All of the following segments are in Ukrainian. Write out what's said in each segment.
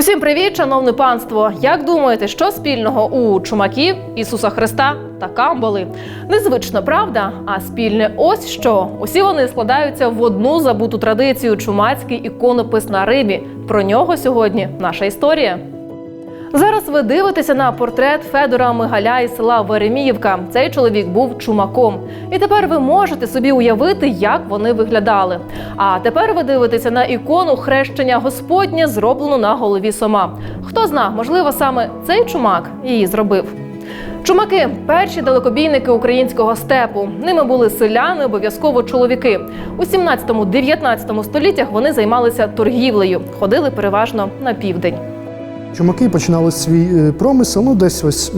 Усім привіт, шановне панство! Як думаєте, що спільного у чумаків, Ісуса Христа та Камбали? Незвично, правда? А спільне ось що усі вони складаються в одну забуту традицію чумацький іконопис на рибі. Про нього сьогодні наша історія. Зараз ви дивитеся на портрет Федора Мигаля із села Вереміївка. Цей чоловік був чумаком. І тепер ви можете собі уявити, як вони виглядали. А тепер ви дивитеся на ікону хрещення Господнє, зроблену на голові сома. Хто зна, можливо, саме цей чумак її зробив. Чумаки перші далекобійники українського степу. Ними були селяни, обов'язково чоловіки. У 17-19 століттях вони займалися торгівлею, ходили переважно на південь. Чумаки починали свій е, промисел ну десь ось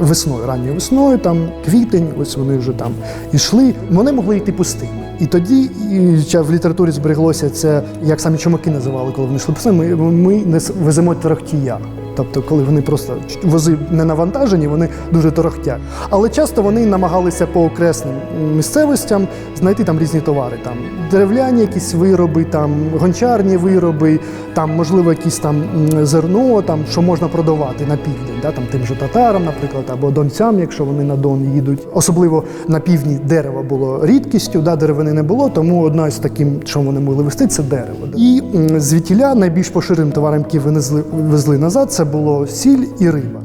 весною, ранньою весною, там квітень, ось вони вже там йшли. Вони могли йти пустими. І тоді і, в літературі збереглося це, як самі чумаки називали, коли вони йшли пустими. Ми, ми не веземо торохтія. Тобто, коли вони просто вози не навантажені, вони дуже торохтять. Але часто вони намагалися по окресним місцевостям знайти там різні товари. Там дерев'яні якісь вироби, там гончарні вироби, там можливо якісь там зерно, там що можна продавати на південь, да, там тим же татарам, наприклад, або донцям, якщо вони на Дон їдуть. Особливо на півдні дерево було рідкістю, да, деревини не було, тому одна з таким, що вони могли вести, це дерево. І звідтіля найбільш поширеним товаром, який винесли везли назад, це було сіль і риба.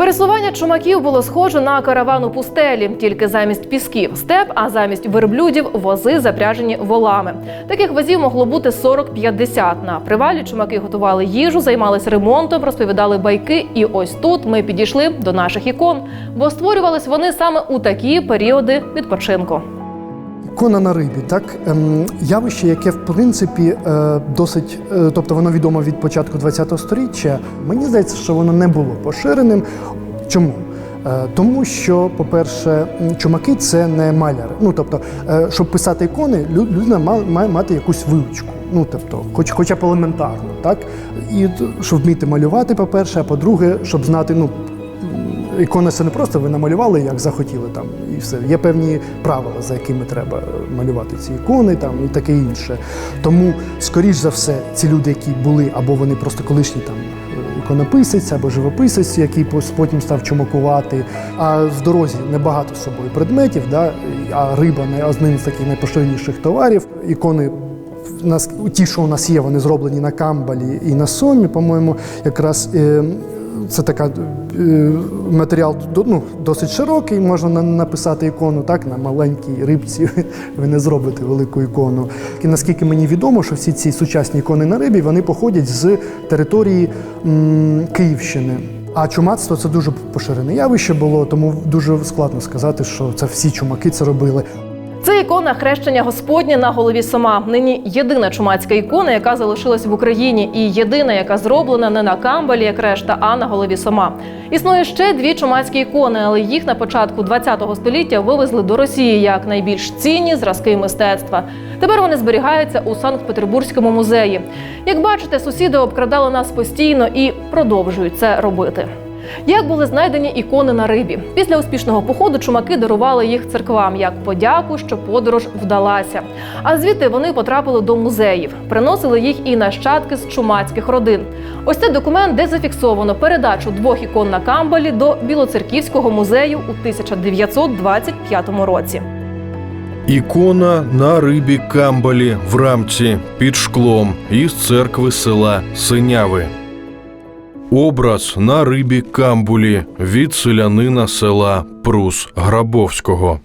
Пересування чумаків було схоже на караван у пустелі, тільки замість пісків степ, а замість верблюдів вози запряжені волами. Таких возів могло бути 40-50. На привалі чумаки готували їжу, займалися ремонтом, розповідали байки. І ось тут ми підійшли до наших ікон, бо створювались вони саме у такі періоди відпочинку. Ікона на рибі, так ем, явище, яке в принципі е, досить, е, тобто воно відомо від початку ХХ століття. Мені здається, що воно не було поширеним. Чому? Е, Тому що, по-перше, чумаки це не маляри. Ну тобто, щоб писати ікони, людина ма- має мати якусь вивчку. Ну тобто, хоч хоча б елементарно, так і щоб вміти малювати, по-перше, а по-друге, щоб знати, ну ікона це не просто ви намалювали, як захотіли там, і все. Є певні правила, за якими треба малювати ці ікони там, і таке інше. Тому, скоріш за все, ці люди, які були, або вони просто колишні там іконописець або живописець, який потім став чумакувати. А в дорозі небагато з собою предметів, да? а риба не один з таких найпоширеніших товарів. Ікони нас ті, що у нас є, вони зроблені на камбалі і на сомі, по-моєму, якраз. Е, це така е, матеріал ну, досить широкий, можна написати ікону так, на маленькій рибці. Ви не зробите велику ікону. І наскільки мені відомо, що всі ці сучасні ікони на рибі вони походять з території м, Київщини. А чумацтво це дуже поширене явище було, тому дуже складно сказати, що це всі чумаки це робили. Це ікона хрещення Господнє на голові сома. Нині єдина чумацька ікона, яка залишилась в Україні, і єдина, яка зроблена не на камбалі, як решта, а на голові сома. Існує ще дві чумацькі ікони, але їх на початку ХХ століття вивезли до Росії як найбільш цінні зразки мистецтва. Тепер вони зберігаються у Санкт-Петербурзькому музеї. Як бачите, сусіди обкрадали нас постійно і продовжують це робити. Як були знайдені ікони на рибі? Після успішного походу чумаки дарували їх церквам як подяку, що подорож вдалася. А звідти вони потрапили до музеїв, приносили їх і нащадки з чумацьких родин. Ось цей документ, де зафіксовано передачу двох ікон на Камбалі до Білоцерківського музею у 1925 році. Ікона на рибі Камбалі в рамці під шклом із церкви села Синяви. Образ на рибі Камбулі від селянина села Прус Грабовського.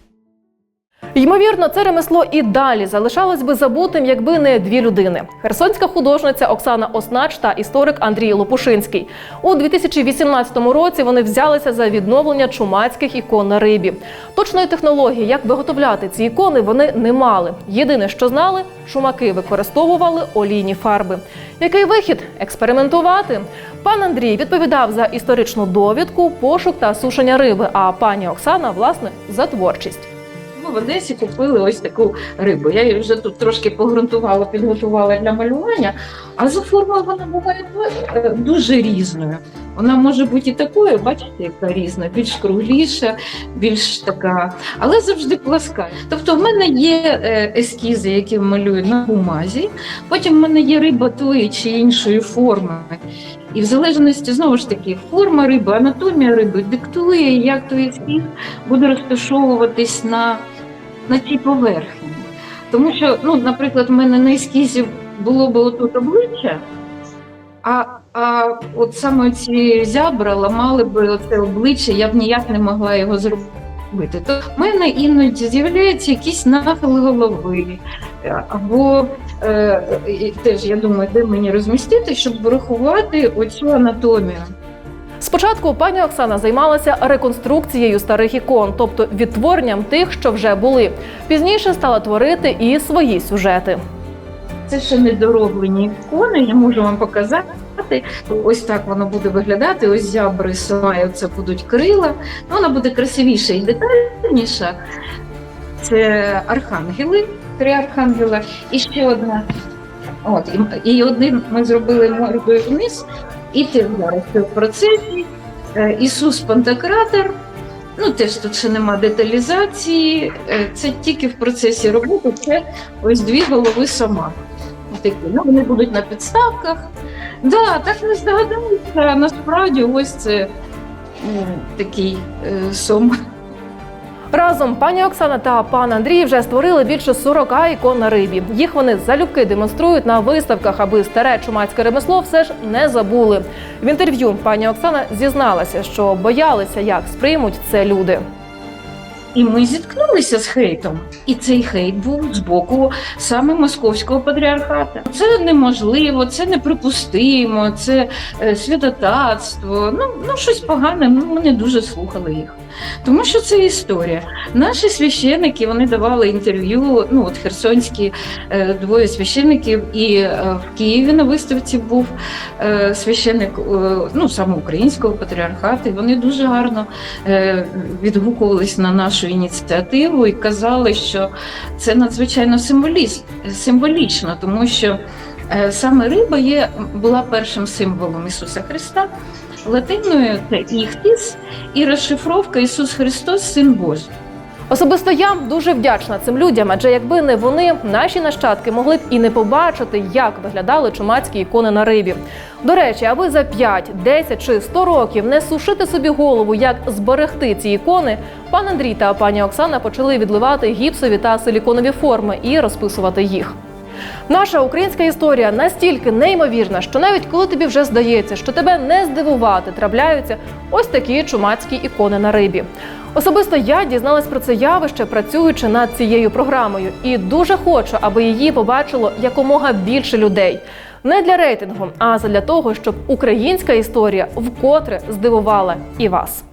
Ймовірно, це ремесло і далі залишалось би забутим, якби не дві людини: херсонська художниця Оксана Оснач та історик Андрій Лопушинський. У 2018 році вони взялися за відновлення чумацьких ікон на рибі. Точної технології, як виготовляти ці ікони, вони не мали. Єдине, що знали, чумаки використовували олійні фарби. Який вихід експериментувати? Пан Андрій відповідав за історичну довідку, пошук та сушення риби. А пані Оксана, власне, за творчість. В Одесі купили ось таку рибу. Я її вже тут трошки погрунтувала, підготувала для малювання, а за формою вона буває е, дуже різною. Вона може бути і такою, бачите, яка різна, більш кругліша, більш така, але завжди пласка. Тобто, в мене є е, ескізи, які малюю на бумазі. Потім в мене є риба тої чи іншої форми. І в залежності знову ж таки форма риби, анатомія риби диктує, як той ескіз буде розташовуватись на, на цій поверхні. Тому що, ну, наприклад, в мене на ескізі було б отут обличчя, а, а от саме ці зябра ламали б оце обличчя, я б ніяк не могла його зробити. То в мене іноді з'являються якісь нахили голови, е, або е, теж я думаю, де мені розмістити, щоб врахувати оцю анатомію. Спочатку пані Оксана займалася реконструкцією старих ікон, тобто відтворенням тих, що вже були. Пізніше стала творити і свої сюжети. Це ще недороблені ікони, я можу вам показати. Ось так воно буде виглядати. Ось зябри сама, це будуть крила. Ну, вона буде красивіша і детальніша. Це архангели, три архангела. І ще одна. От, і, і один ми зробили мордою вниз, і ти зараз в процесі. Е, Ісус Пантократор. Ну, теж тут ще нема деталізації. Е, Це тільки в процесі роботи. Це ось дві голови сама. Такі. Ну, вони будуть на підставках. Да, так не здогадалися. Насправді, ось це такий е, сом. Разом пані Оксана та пан Андрій вже створили більше 40 ікон на рибі. Їх вони залюбки демонструють на виставках, аби старе чумацьке ремесло все ж не забули. В інтерв'ю пані Оксана зізналася, що боялися, як сприймуть це люди. І ми зіткнулися з хейтом. І цей хейт був з боку саме московського патріархата. Це неможливо, це неприпустимо, це е, святотатство. Ну, ну щось погане. Ну, ми не дуже слухали їх. Тому що це історія. Наші священники вони давали інтерв'ю. Ну от херсонські е, двоє священиків, і е, в Києві на виставці був священик, ну саме українського патріархату. І вони дуже гарно відгукувались на нашу ініціативу і казали, що це надзвичайно символічно, тому що е, саме риба є, була першим символом Ісуса Христа. Латиною це іхтіс і розшифровка Ісус Христос, Син Божий. Особисто я дуже вдячна цим людям, адже якби не вони, наші нащадки могли б і не побачити, як виглядали чумацькі ікони на рибі. До речі, аби за 5, 10 чи 100 років не сушити собі голову, як зберегти ці ікони, пан Андрій та пані Оксана почали відливати гіпсові та силіконові форми і розписувати їх. Наша українська історія настільки неймовірна, що навіть коли тобі вже здається, що тебе не здивувати, трапляються ось такі чумацькі ікони на рибі. Особисто я дізналась про це явище, працюючи над цією програмою, і дуже хочу, аби її побачило якомога більше людей. Не для рейтингу, а для того, щоб українська історія вкотре здивувала і вас.